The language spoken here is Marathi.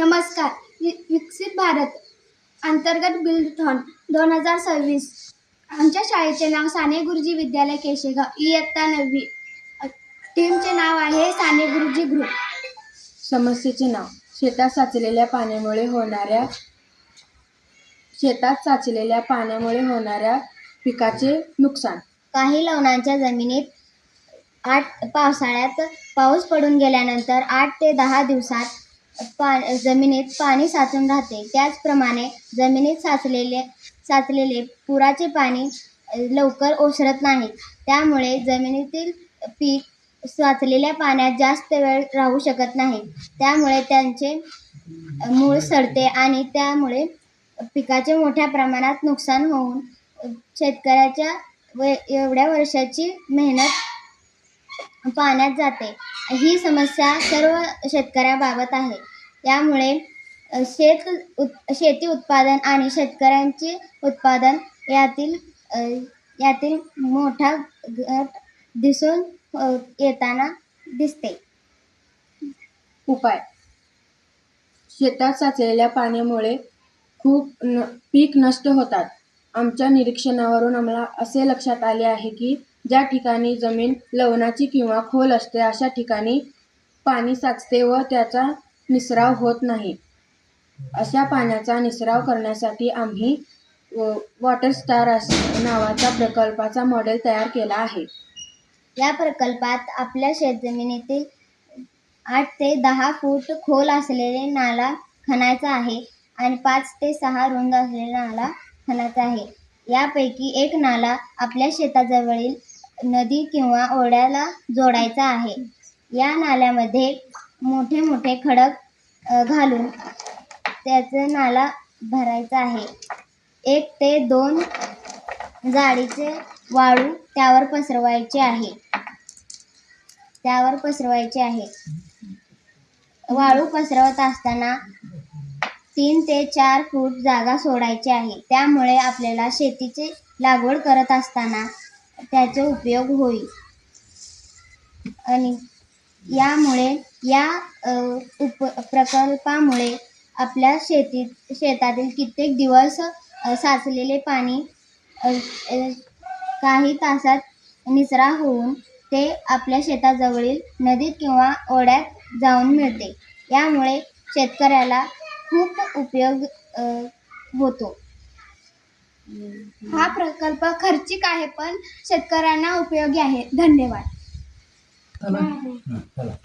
नमस्कार. विकसित भारत अंतर्गत बिल्डथॉन दोन हजार सव्वीस. आमच्या शाळेचे नाव साने गुरुजी विद्यालय केशेगाव. इयत्ता नववी. टीमचे नाव आहे साने गुरुजी ग्रुप. समस्येचे नाव. शेतात साचलेल्या पाण्यामुळे होणाऱ्या शेतात साचलेल्या पाण्यामुळे होणाऱ्या पिकाचे नुकसान. काही लवणांच्या जमिनीत आठ पावसाळ्यात पाऊस पडून गेल्यानंतर आठ ते दहा दिवसात पा जमिनीत पाणी साचून राहते. त्याचप्रमाणे जमिनीत साचलेले साचलेले पुराचे पाणी लवकर ओसरत नाही. त्यामुळे जमिनीतील पीक साचलेल्या पाण्यात जास्त वेळ राहू शकत नाही. त्यामुळे त्यांचे मूळ सडते आणि त्यामुळे पिकाचे मोठ्या प्रमाणात नुकसान होऊन शेतकऱ्याच्या व एवढ्या वर्षाची मेहनत पाण्यात जाते. ही समस्या सर्व शेतकऱ्याबाबत आहे. त्यामुळे शेत उत् शेती उत्पादन आणि शेतकऱ्यांचे उत्पादन यातील यातील मोठा घट दिसून येताना दिसते. उपाय. शेतात साचलेल्या पाण्यामुळे खूप न पीक नष्ट होतात. आमच्या निरीक्षणावरून आम्हाला असे लक्षात आले आहे की ज्या ठिकाणी जमीन लवणाची किंवा खोल असते अशा ठिकाणी पाणी साचते व त्याचा निसराव होत नाही. अशा पाण्याचा निसराव करण्यासाठी आम्ही वॉटर स्टार नावाचा प्रकल्पाचा मॉडेल तयार केला आहे. या प्रकल्पात आपल्या शेतजमिनीतील आठ ते दहा फूट खोल असलेले नाला खणायचा आहे आणि पाच ते सहा रुंद असलेला नाला खणायचा आहे. यापैकी एक नाला आपल्या शेताजवळील नदी किंवा ओढ्याला जोडायचा आहे. या नाल्यामध्ये मोठे मोठे खडक घालून त्याचा नाला भरायचा आहे. एक ते दोन जाळीचे वाळू त्यावर पसरवायचे आहे. त्यावर पसरवायचे आहे. वाळू पसरवत असताना तीन ते चार फूट जागा सोडायची आहे. त्यामुळे आपल्याला शेतीची लागवड करत असताना त्याचा उपयोग होईल. आणि यामुळे या उप प्रकल्पामुळे आपल्या शेतीत शेतातील कित्येक दिवस साचलेले पाणी काही तासात निचरा होऊन ते आपल्या शेताजवळील नदीत किंवा ओढ्यात जाऊन मिळते. यामुळे शेतकऱ्याला खूप उपयोग होतो. हा प्रकल्प खर्चिक आहे पण शेतकऱ्यांना उपयोगी आहे. धन्यवाद.